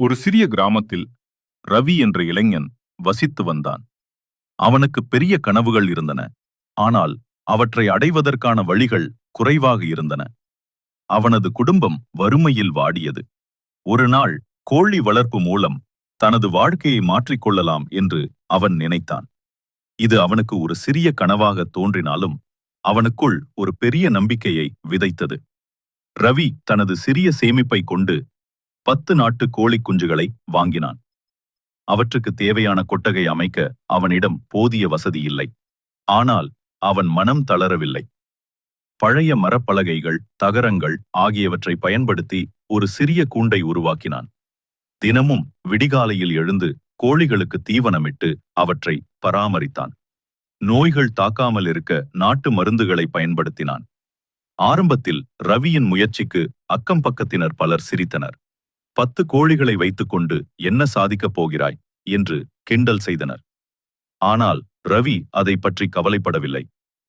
ஒரு சிறிய கிராமத்தில் ரவி என்ற இளைஞன் வசித்து வந்தான். அவனுக்கு பெரிய கனவுகள் இருந்தன. ஆனால் அவற்றை அடைவதற்கான வழிகள் குறைவாக இருந்தன. அவனது குடும்பம் வறுமையில் வாடியது. ஒரு நாள் கோழி வளர்ப்பு மூலம் தனது வாழ்க்கையை மாற்றிக்கொள்ளலாம் என்று அவன் நினைத்தான். இது அவனுக்கு ஒரு சிறிய கனவாக தோன்றினாலும் அவனுக்குள் ஒரு பெரிய நம்பிக்கையை விதைத்தது. ரவி தனது சிறிய சேமிப்பை கொண்டு பத்து நாட்டு கோழிக் குஞ்சுகளை வாங்கினான். அவற்றுக்கு தேவையான கொட்டகை அமைக்க அவனிடம் போதிய வசதி இல்லை. ஆனால் அவன் மனம் தளரவில்லை. பழைய மரப்பலகைகள் தகரங்கள் ஆகியவற்றை பயன்படுத்தி ஒரு சிறிய கூண்டை உருவாக்கினான். தினமும் விடிகாலையில் எழுந்து கோழிகளுக்கு தீவனமிட்டு அவற்றை பராமரித்தான். நோய்கள் தாக்காமல் இருக்க நாட்டு மருந்துகளை பயன்படுத்தினான். ஆரம்பத்தில் ரவியின் முயற்சிக்கு அக்கம் பக்கத்தினர் பலர் சிரித்தனர். பத்து கோழிகளை வைத்துக்கொண்டு என்ன சாதிக்கப் போகிறாய்? என்று கிண்டல் செய்தனர். ஆனால் ரவி அதை பற்றி கவலைப்படவில்லை.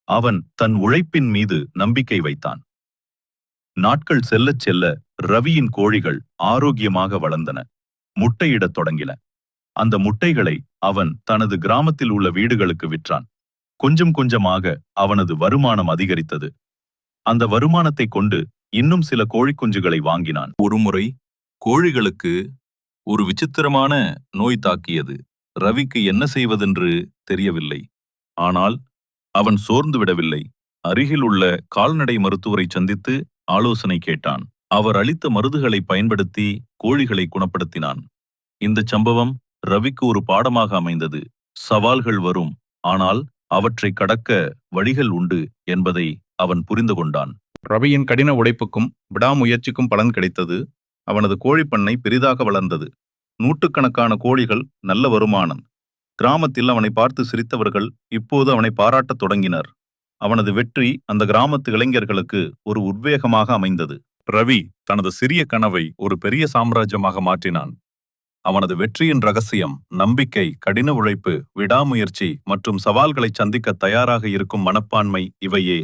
அவன் தன் உழைப்பின் மீது நம்பிக்கை வைத்தான். நாட்கள் செல்லச் செல்ல ரவியின் கோழிகள் ஆரோக்கியமாக வளர்ந்தன. முட்டையிடத் தொடங்கின. அந்த முட்டைகளை அவன் தனது கிராமத்தில் உள்ள வீடுகளுக்கு விற்றான். கொஞ்சம் கொஞ்சமாக அவனது வருமானம் அதிகரித்தது. அந்த வருமானத்தை கொண்டு இன்னும் சில கோழிக்குஞ்சுகளை வாங்கினான். ஒருமுறை கோழிகளுக்கு ஒரு விசித்திரமான நோய் தாக்கியது. ரவிக்கு என்ன செய்வதென்று தெரியவில்லை. ஆனால் அவன் சோர்ந்து விடவில்லை. அருகில் உள்ள கால்நடை மருத்துவரை சந்தித்து ஆலோசனை கேட்டான். அவர் அளித்த மருந்துகளை பயன்படுத்தி கோழிகளை குணப்படுத்தினான். இந்த சம்பவம் ரவிக்கு ஒரு பாடமாக அமைந்தது. சவால்கள் வரும். ஆனால் அவற்றை கடக்க வழிகள் உண்டு என்பதை அவன் புரிந்து கொண்டான். ரவியின் கடின உழைப்புக்கும் விடாமுயற்சிக்கும் பலன் கிடைத்தது அவனது கோழிப்பண்ணை பெரிதாக வளர்ந்தது. நூற்றுக்கணக்கான கோழிகள் நல்ல வருமானம். கிராமத்தில் அவனை பார்த்து சிரித்தவர்கள் இப்போது அவனை பாராட்டத் தொடங்கினர். அவனது வெற்றி அந்த கிராமத்து இளைஞர்களுக்கு ஒரு உத்வேகமாக அமைந்தது. ரவி தனது சிறிய கனவை ஒரு பெரிய சாம்ராஜ்யமாக மாற்றினான். அவனது வெற்றியின் ரகசியம் நம்பிக்கை கடின உழைப்பு விடாமுயற்சி மற்றும் சவால்களை சந்திக்க தயாராக இருக்கும் மனப்பான்மை இவையே.